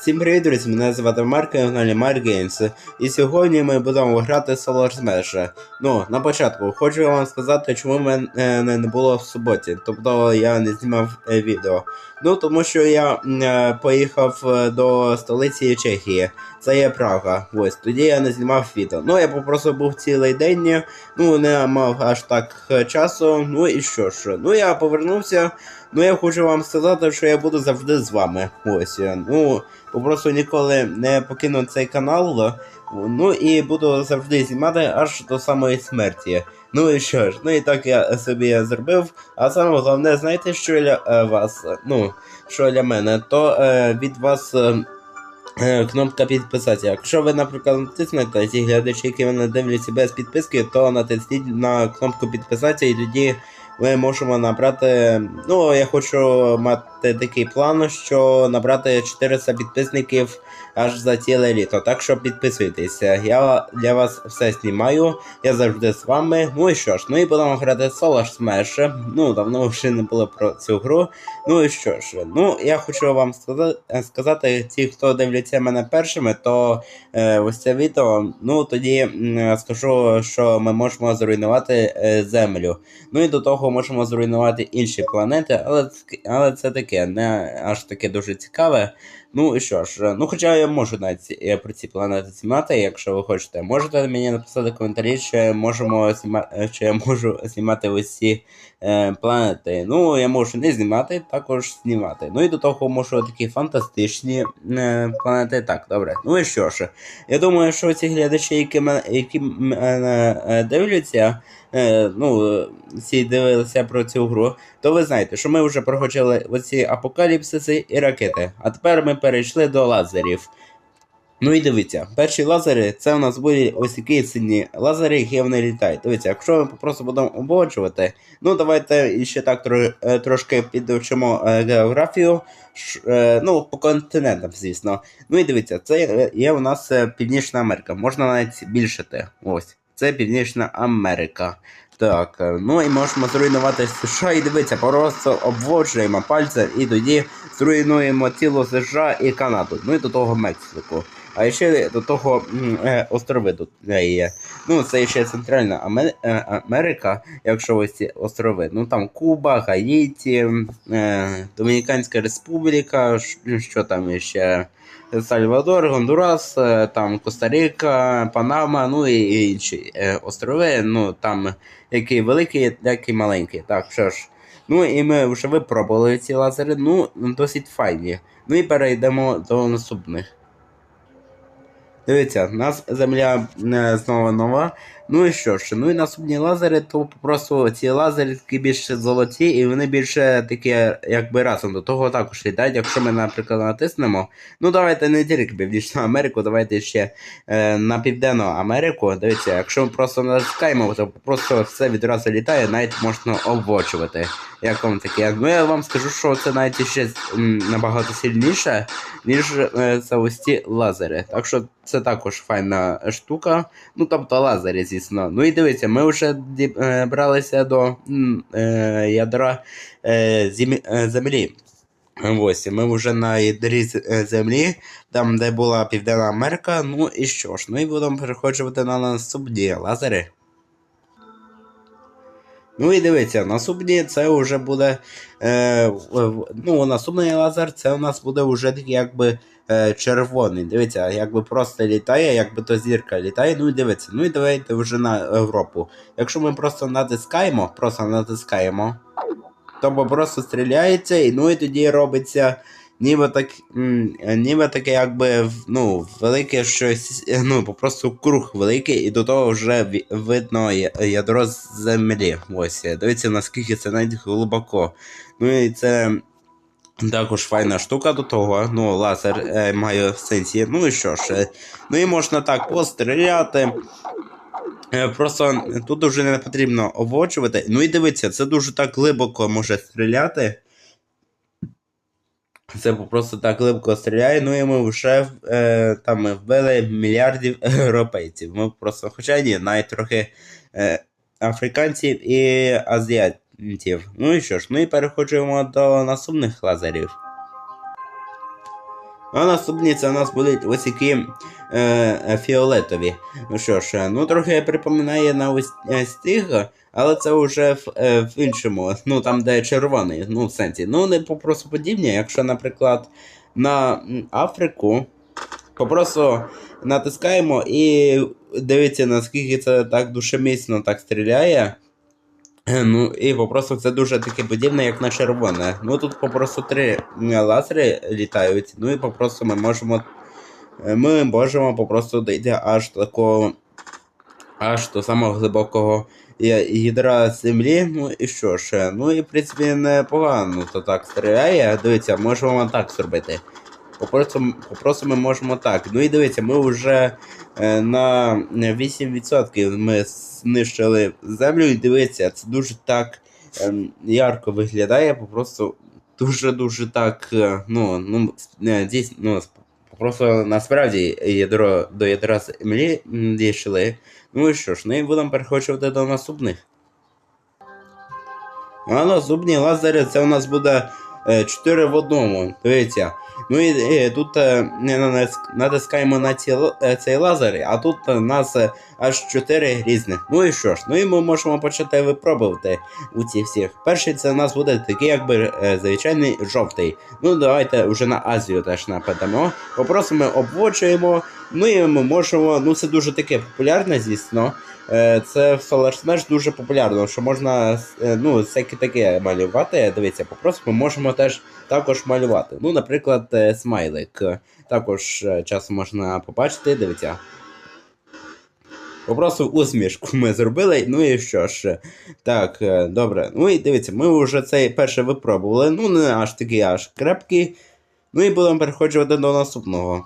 Всім привіт, друзі! Мене звати Марк, на каналі Mark Games. І сьогодні ми будемо грати Solar Smash. Ну, на початку хочу вам сказати, чому мене е, не було в суботі. Тобто я не знімав е, відео. Ну, тому що я е, поїхав до столиці Чехії. Це є Прага. Ось тоді я не знімав відео. Ну, я попросту був цілий день, ну не мав аж так часу. Ну і що ж, ну я повернувся. Ну я хочу вам сказати, що я буду завжди з вами. Ось. Ну, попросту ніколи не покину цей канал. Ну і буду завжди знімати аж до самої смерті. Ну і що ж, ну і так я собі зробив. А саме головне, знаєте, що для е, вас, ну, що для мене, то е, від вас. Е, е, Кнопка підписатися. Якщо ви, наприклад, натиснете ті глядачі, які мене дивляться без підписки, то натисніть на кнопку підписатися і тоді ми можемо набрати. Ну, я хочу мати такий план, що набрати 400 підписників аж за ціле літо. Так що підписуйтеся. Я для вас все знімаю, я завжди з вами. Ну і що ж, ну і будемо грати Solar Smash. Ну, давно вже не було про цю гру. Ну і що ж, ну я хочу вам сказати, ті, хто дивляться мене першими, то е, ось це відео. Ну тоді м, скажу, що ми можемо зруйнувати е, землю. Ну і до того можемо зруйнувати інші планети, але, але це таке, не аж таке дуже цікаве. Ну і що ж, ну хоча я можу навіть е, про ці планети знімати, якщо ви хочете. Можете мені написати коментарі, чи можемо знімати, чи я можу знімати е, планети. Ну, я можу не знімати, також знімати. Ну і до того можу такі фантастичні е, планети. Так, добре. Ну і що ж, я думаю, що ці глядачі, які мене які мене е, дивляться, е, ну, всі дивилися про цю гру, то ви знаєте, що ми вже проходили оці апокаліпсиси і ракети. А тепер ми перейшли до лазерів. Ну і дивіться, перші лазери це у нас будуть ось такі сині лазери, які вони літають. Дивіться, якщо ми просто будемо обводжувати, ну давайте ще так е, трошки підвчимо е, географію. Е, ну, по континентам, звісно. Ну і дивіться, це є- у нас Північна Америка. Можна навіть збільшити. Ось. Це Північна Америка. Так, ну і можемо зруйнувати США і дивіться, просто обводжуємо пальцем і тоді зруйнуємо цілу США і Канаду. Ну і до того Мексику. А ще до того е, острови тут е, є. Ну, це ще Центральна е, Америка, якщо ось ці острови. Ну там Куба, Гаїті, Домініканська Республіка, що там ще. Сальвадор, Гондурас, там Коста-Рика, Панама, ну і інші острови. Ну там які великі, які маленькі. Так, що ж. Ну і ми вже випробували ці лазери, ну досить файні. Ну і перейдемо до наступних. Дивіться, у нас земля е, знову нова. Ну і що ж, ну і наступні лазери, то просто ці лазери такі більш золоті, і вони більше такі, якби разом до того також літають. Якщо ми, наприклад, натиснемо. Ну давайте не тільки Північну Америку, давайте ще е, на Південну Америку. Дивіться, якщо ми просто натискаємо, то просто все відразу літає, навіть можна обвочувати. Як вам таке? Ну я вам скажу, що це навіть ще набагато сильніше, ніж е, це ось ці лазери. Так що це також файна штука. Ну, тобто лазери, звісно. Ну і дивіться, ми вже е, бралися до е, ядра е, зім- е, землі. Ось, ми вже на ядрі е, землі, там, де була Південна Америка. Ну і що ж, ну і будемо переходжувати на наступні лазери. Ну і дивіться, наступні це вже буде. Е, ну, наступний лазер це у нас буде вже якби е, червоний. Дивіться, якби просто літає, якби то зірка літає. Ну і дивіться, ну і давайте вже на Європу. Якщо ми просто натискаємо, просто натискаємо, то просто стріляється, і ну і тоді робиться. Ніби так, ніби таке, якби ну, велике щось, ну, просто круг великий, і до того вже видно ядро з землі. Ось, дивіться, наскільки це навіть глибоко. Ну і це також файна штука до того. Ну, лазер е, має сенсі. Ну і що ж, е, ну і можна так постріляти. Е, Просто тут вже не потрібно обвочувати. Ну і дивіться, це дуже так глибоко може стріляти. Це просто так глибоко стріляє, ну і ми вже е, там вбили мільярдів європейців. Ми просто, хоча ні, навіть трохи е, африканців і азіатів. Ну і що ж, і переходимо до наступних лазерів. А наступні це у нас будуть ось які е, фіолетові. Ну що ж, е, ну трохи припоминає на ось е, тих, але це вже в, е, в іншому, ну там, де червоний, ну в сенсі. Ну, не попросту подібні, якщо, наприклад, на Африку попросту натискаємо і дивіться, наскільки це так душемісно так стріляє. Е, Ну і попросту це дуже таке подібне, як на червоне. Ну тут попросту три лазери літають, ну і попросту ми можемо. е, Ми можемо попросту дійти аж такого. Аж до самого глибокого я- ядра землі. Ну і що ж, е, ну і в принципі непогано то так стріляє. Дивіться, можемо так зробити. Попросту, попросту ми можемо так. Ну і дивіться, ми вже е, на 8% ми знищили землю, і дивіться, це дуже так ем, ярко виглядає, попросту дуже-дуже так. е, Ну, ну, не, дійсно, ну, просто насправді ядро до ядра землі дійшли. Ну і що ж, ну і будемо переходити до наступних. А наступні лазери це у нас буде 4 в одному. Дивіться. Ну і, і тут е, не натискаємо на ці, е, цей лазер, а тут у нас е, аж 4 різних. Ну і що ж, ну і ми можемо почати випробувати у ці всіх. Перший це у нас буде такий, якби е, звичайний жовтий. Ну давайте вже на Азію теж нападемо. Попросимо обводжуємо. Ну і ми можемо. Ну це дуже таке популярне, звісно. Е, Це в Solar Smash дуже популярно, що можна е, ну, всяке таке малювати. Дивіться, попросту ми можемо теж також малювати. Ну, наприклад, е, смайлик. Також часом можна побачити, дивіться. Попросту усмішку ми зробили. Ну і що ж. Так, добре. Ну і дивіться, ми вже цей перший випробували. Ну, не аж такий аж крепкий. Ну і будемо переходжувати до наступного.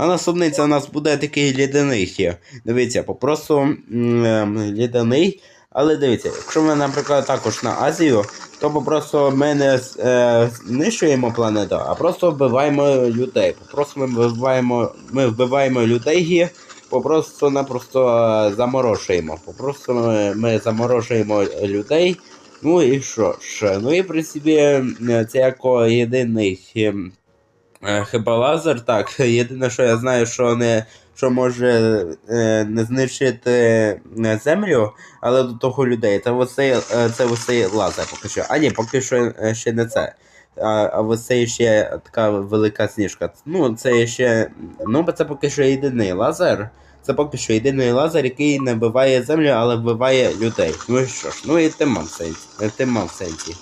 А наступний це у нас буде такий лідяний. Дивіться, попросту ем, лідяний. Але дивіться, якщо ми, наприклад, також на Азію, то попросту ми не е, знищуємо планету, а просто вбиваємо людей. Просто ми вбиваємо, ми вбиваємо людей, попросту напросто е, заморошуємо. Попросту ми, ми заморожуємо людей. Ну і що ж? Ну і в принципі, це як єдиний. Е, Хіба лазер, так. Єдине, що я знаю, що не що може е, не знищити е, землю, але до того людей. Це оцей, це оцей лазер поки що. А ні, поки що ще не це. А, а оцей ще така велика сніжка. Ну, це ще. Ну, це поки що єдиний лазер. Це поки що єдиний лазер, який не вбиває землю, але вбиває людей. Ну і що ж, ну і тим мав сенсі. Тим мав сенсі.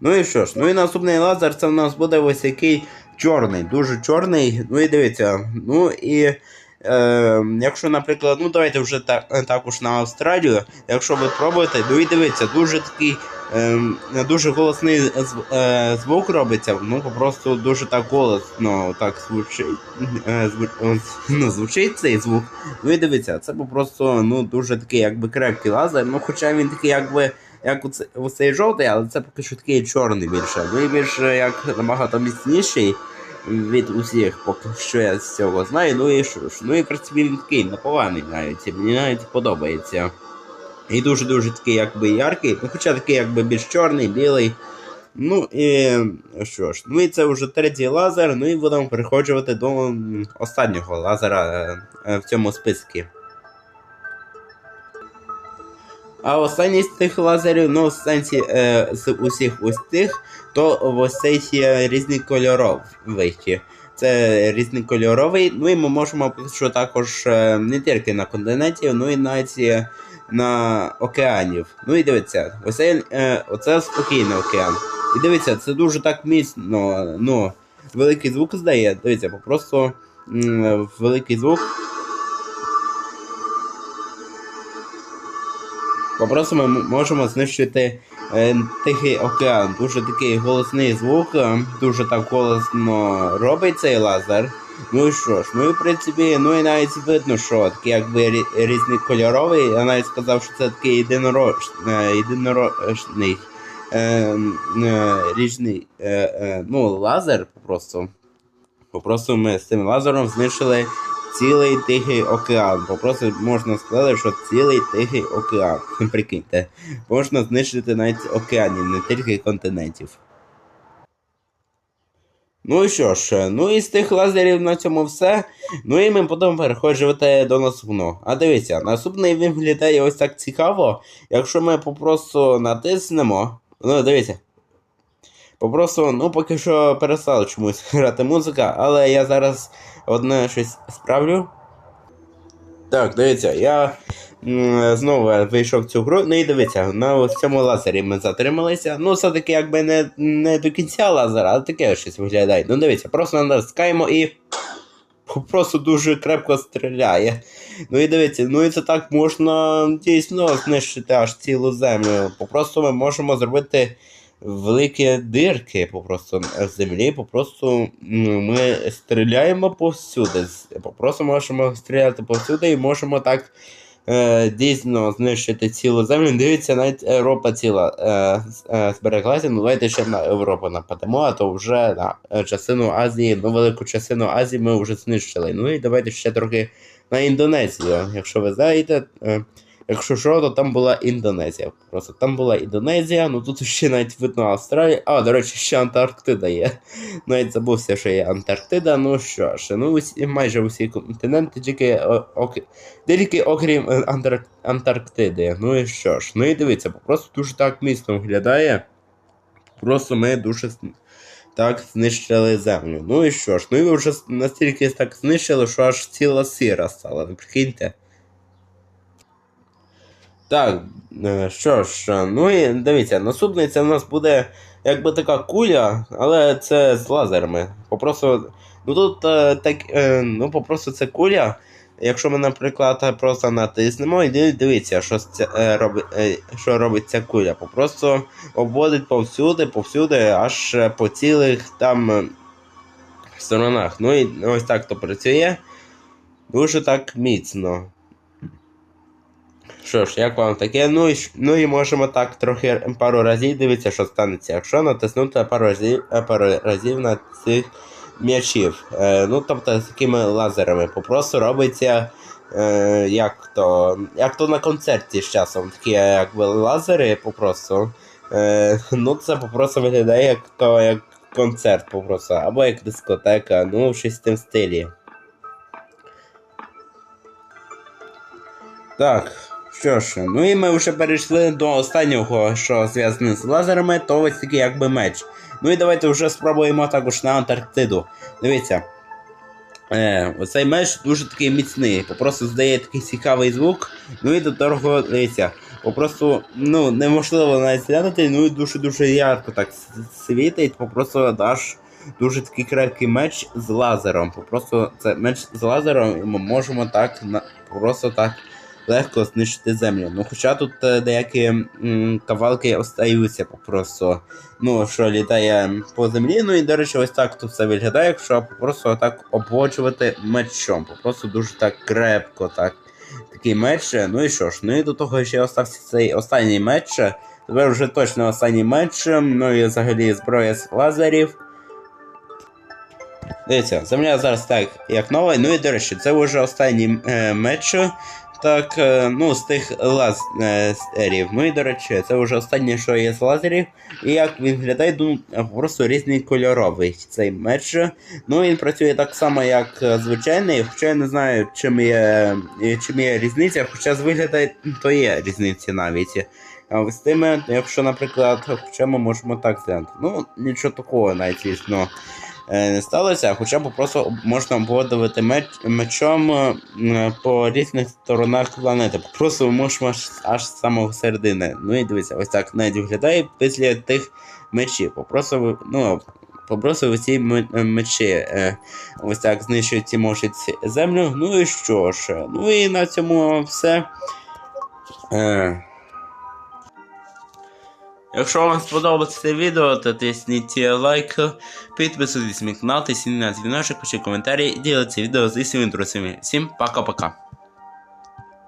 Ну і що ж, ну і наступний лазер це в нас буде ось який чорний, дуже чорний. Ну і дивіться, ну і. Е, якщо, наприклад, ну давайте вже так, також на Австралію, якщо ви пробуєте, ну і дивіться, дуже такий е, дуже голосний е, звук робиться, ну просто дуже так голосно так звучить, е, зву- ну, звучить цей звук. Ну і дивіться, це просто ну, дуже такий якби крепкий лазер, ну хоча він такий якби як оце, оцей жовтий, але це поки що такий чорний більше. Ну і більш е, як набагато міцніший від усіх, поки що я з цього знаю. Ну і що ж, ну і в принципі він такий непоганий навіть. Мені навіть подобається. І дуже-дуже такий якби яркий, ну хоча такий якби більш чорний, білий. Ну і що ж, ну і це вже третій лазер, ну і будемо переходжувати до останнього лазера е, в цьому списку. А останній з тих лазерів, ну, в сенсі е, з усіх ось тих, то ось цей є різнокольоровий. Це різнокольоровий, ну і ми можемо що також е, не тільки на континенті, ну і навіть на океанів. Ну і дивіться, оце, е, оце спокійний океан. І дивіться, це дуже так міцно, ну, великий звук здає. Дивіться, просто великий звук. Попросту ми можемо знищити е, Тихий океан. Дуже такий голосний звук, е, дуже так голосно робить цей лазер. Ну і що ж, ну і в принципі, ну і навіть видно, що такий якби рі- різнокольоровий. Я навіть сказав, що це такий єдинорож, е, єдинорожний е, е, ріжний е, е, ну, лазер просто. Попросту ми з цим лазером знищили цілий Тихий океан. Попросту можна сказати, що цілий Тихий океан. Прикиньте, можна знищити навіть океанів, не тільки континентів. Ну і що ж, ну і з тих лазерів на цьому все. Ну і ми будемо переходжувати до наступного. А дивіться, наступний виглядає ось так цікаво. Якщо ми попросту натиснемо. Ну, дивіться. Попросту, ну поки що перестала чомусь грати музика, але я зараз одне щось справлю. Так, дивіться, я знову вийшов в цю гру. Ну і дивіться, на цьому лазері ми затрималися. Ну, все-таки якби не, не до кінця лазера, але таке щось виглядає. Ну дивіться, просто натискаємо і просто дуже крепко стріляє. Ну і дивіться, ну і це так можна дійсно знищити аж цілу землю. Попросту ми можемо зробити великі дирки попросту землі, попросту ну, ми стріляємо повсюди. Попросту можемо стріляти повсюди і можемо так е, дійсно знищити цілу землю. Дивіться, навіть Європа ціла е, е, збереглася. Ну давайте ще на Європу нападемо, а то вже на е, частину Азії, ну велику частину Азії ми вже знищили. Ну і давайте ще трохи на Індонезію. Якщо ви знаєте. Е, Якщо що, то там була Індонезія. Просто там була Індонезія, ну тут ще навіть видно Австралія. А, до речі, ще Антарктида є. Навіть забувся, що є Антарктида. Ну що ж, ну усі, майже усі континенти, тільки, тільки окрім е, Антар, Антарктиди. Ну і що ж, ну і дивіться, просто дуже так міцно виглядає. Просто ми дуже так знищили землю. Ну і що ж, ну і ви вже настільки так знищили, що аж ціла сіра стала, ви прикиньте. Так, е, що ж, е, ну і дивіться, наступний це в нас буде якби така куля, але це з лазерами. Попросту, ну тут е, так, ну попросту це куля. Якщо ми, наприклад, просто натиснемо і дивіться, що, це, роби, е, що робить ця куля. Попросту обводить повсюди, повсюди, аж по цілих там сторонах. Ну і ось так то працює. Дуже так міцно. Що ж, як вам таке? Ну і, ну і можемо так трохи пару разів дивитися, що станеться. Якщо натиснути пару разів, е, пару разів на цих м'ячів. Е, ну, тобто з такими лазерами. Попросту робиться. Е, як то як то на концерті з часом. Такі якби лазери попросту. Е, ну це попросту виглядає як то як концерт попросту. Або як дискотека, ну в тим стилі. Так, що ж, ну і ми вже перейшли до останнього, що зв'язане з лазерами, то ось такий якби меч. Ну і давайте вже спробуємо також на Антарктиду. Дивіться. Е, оцей меч дуже такий міцний, просто здає такий цікавий звук. Ну і до того, дивіться, попросту, ну, неможливо навіть глянути, ну і дуже-дуже ярко так світить, попросту аж дуже такий крепкий меч з лазером. Попросту це меч з лазером, і ми можемо так на просто так легко знищити землю. Ну хоча тут е, деякі кавалки остаються попросту, ну що літає по землі. Ну і до речі, ось так тут все виглядає, якщо просто так обводжувати мечом. Просто дуже так крепко, так. Такий меч. Ну і що ж, ну і до того ще остався цей останній меч. Тепер вже точно останній меч. Ну і взагалі зброя з лазерів. Дивіться, земля зараз так, як нова. Ну і до речі, це вже останній е, меч. Так, е, ну, з тих лазерів. Ну і до речі, це вже останнє, що є з лазерів. І як він виглядає, ну, просто різний кольоровий цей меч. Ну він працює так само, як е, звичайний, хоча я не знаю, чим є, е, чим є різниця, хоча з вигляду то є різниця навіть. А з тими, якщо, наприклад, хоча ми можемо так зглянути. Ну, нічого такого навіть, звісно, е, не сталося, хоча б просто можна обводити меч, мечом е, по різних сторонах планети. Просто можемо аж, з самого середини. Ну і дивіться, ось так навіть виглядає після тих мечів. Попросту, ви- ну, попросту ці мечі е, ось так знищують ці можуть землю. Ну і що ж, ну і на цьому все. Якщо вам сподобалося це відео, то тисніть лайк, підписуйтесь на канал, тисніть на дзвіночок, пишіть коментарі і діліться відео зі своїми друзями. Всім пока-пока.